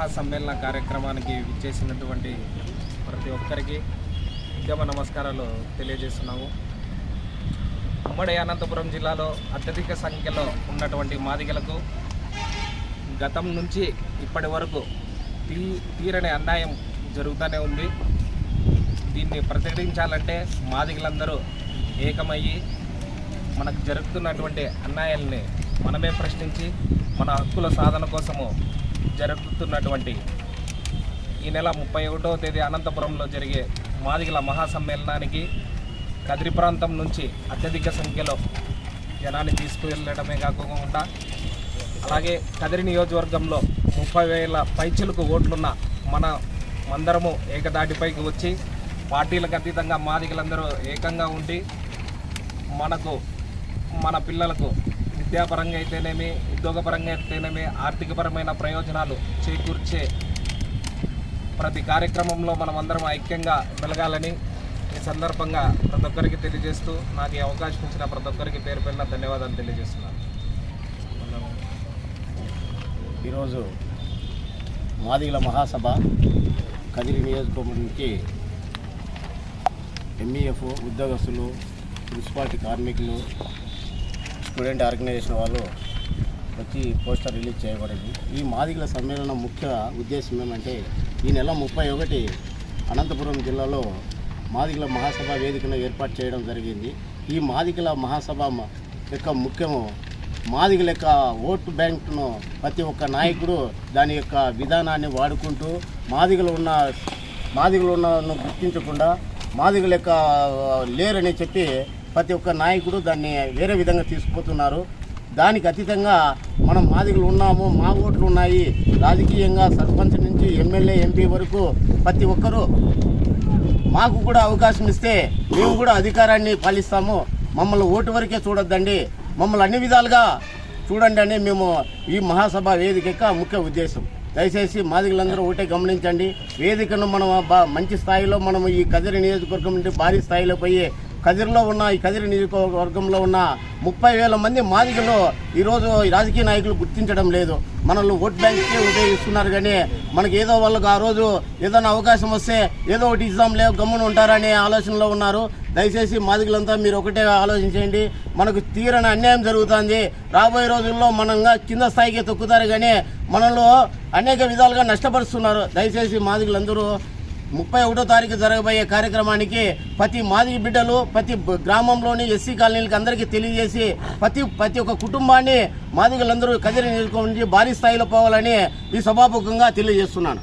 మహాసమ్మేళన కార్యక్రమానికి విచ్చేసినటువంటి ప్రతి ఒక్కరికి ఉద్యమ నమస్కారాలు తెలియజేస్తున్నాము. ఉమ్మడి అనంతపురం జిల్లాలో అత్యధిక సంఖ్యలో ఉన్నటువంటి మాదిగలకు గతం నుంచి ఇప్పటి వరకు తీ తీరని అన్యాయం జరుగుతూనే ఉంది. దీన్ని ప్రతిఘటించాలంటే మాదిగలందరూ ఏకమయ్యి మనకు జరుగుతున్నటువంటి అన్యాయాల్ని మనమే ప్రశ్నించి మన హక్కుల సాధన కోసము జరుగుతున్నటువంటి ఈ నెల ముప్పై ఒకటో తేదీ అనంతపురంలో జరిగే మాదిగల మహాసమ్మేళనానికి కదిరి ప్రాంతం నుంచి అత్యధిక సంఖ్యలో జనాన్ని తీసుకువెళ్ళడమే కాకుండా అలాగే కదిరి నియోజకవర్గంలో ముప్పై వేల పైచులకు ఓట్లున్న మన మందరము ఏకదాటిపైకి వచ్చి పార్టీలకు అతీతంగా మాదిగలందరూ ఏకంగా ఉండి మనకు మన పిల్లలకు విద్యాపరంగా అయితేనేమి ఉద్యోగపరంగా అయితేనేమి ఆర్థికపరమైన ప్రయోజనాలు చేకూర్చే ప్రతి కార్యక్రమంలో మనం అందరం ఐక్యంగా వెలగాలని ఈ సందర్భంగా ప్రతి ఒక్కరికి తెలియజేస్తూ నాకు ఈ అవకాశం ఇచ్చిన ప్రతి ఒక్కరికి పేరు పేరున ధన్యవాదాలు తెలియజేస్తున్నాను. ఈరోజు మాదిగల మహాసభ కదిరి నియోజకవర్గం నుంచి ఎంఈఎఫ్ ఉద్యోగస్తులు మున్సిపాలిటీ కార్మికులు స్టూడెంట్ ఆర్గనైజేషన్ వాళ్ళు వచ్చి పోస్టర్ రిలీజ్ చేయబడింది. ఈ మాదిగల సమ్మేళనం ముఖ్య ఉద్దేశం ఏమంటే ఈ నెల ముప్పై ఒకటి అనంతపురం జిల్లాలో మాదిగల మహాసభ వేదికను ఏర్పాటు చేయడం జరిగింది. ఈ మాదిగల మహాసభ యొక్క ముఖ్యము మాదిగల యొక్క ఓటు బ్యాంకును ప్రతి ఒక్క నాయకుడు దాని యొక్క విధానాన్ని వాడుకుంటూ మాదిగలు ఉన్న మాదిగలు ఉన్న గుర్తించకుండా మాదిగల యొక్క లేరని చెప్పి ప్రతి ఒక్క నాయకుడు దాన్ని వేరే విధంగా తీసుకుపోతున్నారు. దానికి అతీతంగా మనం మాదిగలు ఉన్నాము మా ఓట్లు ఉన్నాయి. రాజకీయంగా సర్పంచ్ నుంచి ఎమ్మెల్యే ఎంపీ వరకు ప్రతి ఒక్కరూ మాకు కూడా అవకాశం ఇస్తే మేము కూడా అధికారాన్ని పాలిస్తాము. మమ్మల్ని ఓటు వరకే చూడొద్దండి. మమ్మల్ని అన్ని విధాలుగా చూడండి అని మేము ఈ మహాసభ వేదిక యొక్క ముఖ్య ఉద్దేశం. దయచేసి మాదిగలందరూ ఒకటే గమనించండి. వేదికను మనం మంచి స్థాయిలో మనం ఈ కదిరి నియోజకవర్గం నుండి భారీ స్థాయిలో పోయి కదిరిలో ఉన్న ఈ కదిరి నియోజకవర్గంలో ఉన్న ముప్పై వేల మంది మాదిగలు ఈరోజు రాజకీయ నాయకులు గుర్తించడం లేదు. మనల్ని ఓట్ బ్యాంక్కి ఉపయోగిస్తున్నారు కానీ మనకి ఏదో వాళ్ళకి ఆ రోజు ఏదైనా అవకాశం వస్తే ఏదో ఒకటి ఇద్దాంలే గమ్మున ఉంటారనే ఆలోచనలో ఉన్నారు. దయచేసి మాదిగలంతా మీరు ఒకటే ఆలోచించండి. మనకు తీరని అన్యాయం జరుగుతుంది. రాబోయే రోజుల్లో మనంగా కింద స్థాయికి తొక్కుతారు కానీ మనలో అనేక విధాలుగా నష్టపరుస్తున్నారు. దయచేసి మాదిగలందరూ ముప్పై ఒకటో తారీఖు జరగబోయే కార్యక్రమానికి ప్రతి మాదిరి బిడ్డలు ప్రతి గ్రామంలోని ఎస్సీ కాలనీలకి అందరికీ తెలియజేసి ప్రతి ప్రతి ఒక్క కుటుంబాన్ని మాదిగలందరూ కదిరి నియోజకవర్గం భారీ స్థాయిలో పోవాలని ఈ సభాముఖంగా తెలియజేస్తున్నాను.